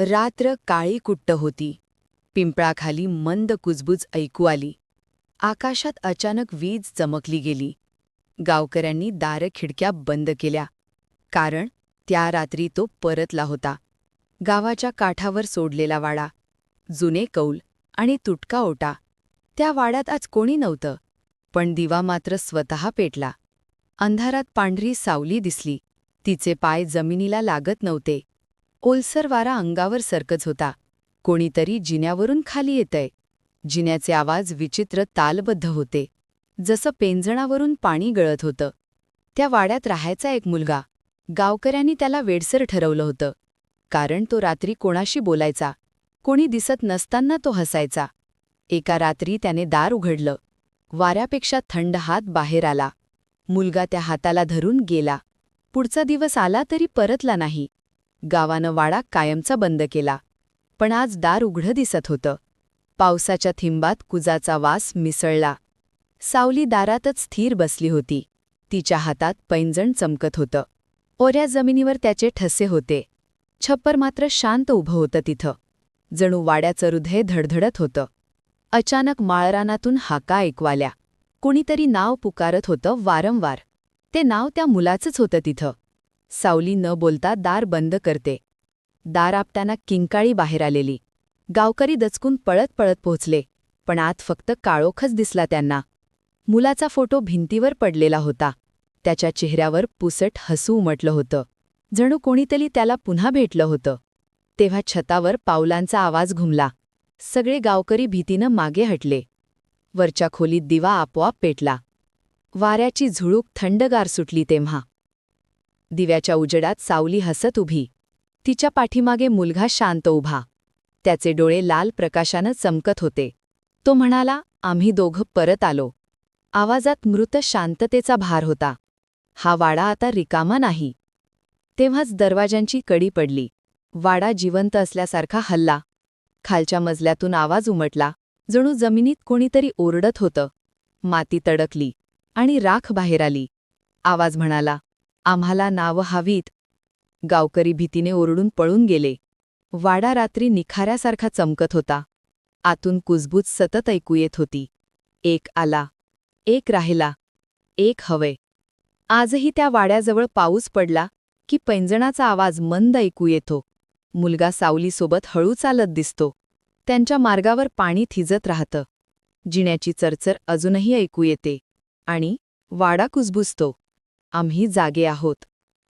रात्र काळी कुट्ट होती. पिंपळाखाली मंद कुजबुज ऐकू आली. आकाशात अचानक वीज चमकली गेली. गावकऱ्यांनी दार खिडक्या बंद केल्या. कारण त्या रात्री तो परतला होता. गावाच्या काठावर सोडलेला वाडा. जुने कौल आणि तुटका ओटा. त्या वाड्यात आज कोणी नव्हतं. पण दिवा मात्र स्वतः पेटला. अंधारात पांढरी सावली दिसली. तिचे पाय जमिनीला लागत नव्हते. ओलसर वारा अंगावर सरकत होता. कोणीतरी जिन्यावरून खाली येतय. जिन्याचे आवाज विचित्र तालबद्ध होते. जसं पेंजणावरून पाणी गळत होतं. त्या वाड्यात राहायचा एक मुलगा. गावकऱ्यांनी त्याला वेडसर ठरवलं होतं. कारण तो रात्री कोणाशी बोलायचा. कोणी दिसत नसताना तो हसायचा. एका रात्री त्याने दार उघडलं. वाऱ्यापेक्षा थंड हात बाहेर आला. मुलगा त्या हाताला धरून गेला. पुढचा दिवस आला तरी परतला नाही. गावानं वाडा कायमचा बंद केला. पण आज दार उघडं दिसत होतं. पावसाच्या थिंबात कुजाचा वास मिसळला. सावली दारातच स्थिर बसली होती. तिच्या हातात पैंजण चमकत होतं. ओऱ्या जमिनीवर त्याचे ठसे होते. छप्पर मात्र शांत उभं होतं तिथं. जणू वाड्याचं हृदय धडधडत होतं. अचानक माळरानातून हाका ऐकवाल्या. कुणीतरी नाव पुकारत होतं वारंवार. ते नाव त्या मुलाचंच होतं तिथं. सावली न बोलता दार बंद करते. दार आपताना किंकाळी बाहेर आलेली. गावकरी दचकून पळत पळत पोहोचले पण आत फक्त काळोखच दिसला त्यांना. मुलाचा फोटो भिंतीवर पडलेला होता. त्याच्या चेहऱ्यावर पुसट हसू उमटलं होतं. जणू कोणीतरी त्याला पुन्हा भेटलं होतं. तेव्हा छतावर पावलांचा आवाज घुमला. सगळे गावकरी भीतीनं मागे हटले. वरच्या खोलीत दिवा आपोआप पेटला. वाऱ्याची झुळूक थंडगार सुटली तेव्हा. दिव्याच्या उजेडात सावली हसत उभी. तिच्या पाठीमागे मुलगा शांत उभा. त्याचे डोळे लाल प्रकाशानं चमकत होते. तो म्हणाला आम्ही दोघं परत आलो. आवाजात मृत शांततेचा भार होता. हा वाडा आता रिकामा नाही. तेव्हाच दरवाजांची कडी पडली. वाडा जिवंत असल्यासारखा हल्ला. खालच्या मजल्यातून आवाज उमटला. जणू जमिनीत कोणीतरी ओरडत होतं. माती तडकली आणि राख बाहेर आली. आवाज म्हणाला आम्हाला नावं हवीत. गावकरी भीतीने ओरडून पळून गेले. वाडा रात्री निखाऱ्यासारखा चमकत होता. आतून कुजबूज सतत ऐकू येत होती. एक आला. एक राहिला. एक हवे. आजही त्या वाड्याजवळ पाऊस पडला की पैंजणाचा आवाज मंद ऐकू येतो. मुलगा सावलीसोबत हळू चालत दिसतो. त्यांच्या मार्गावर पाणी थिजत राहतं. जिण्याची चरचर अजूनही ऐकू येते. आणि वाडा कुजबुजतो. आम्ही जागे आहोत.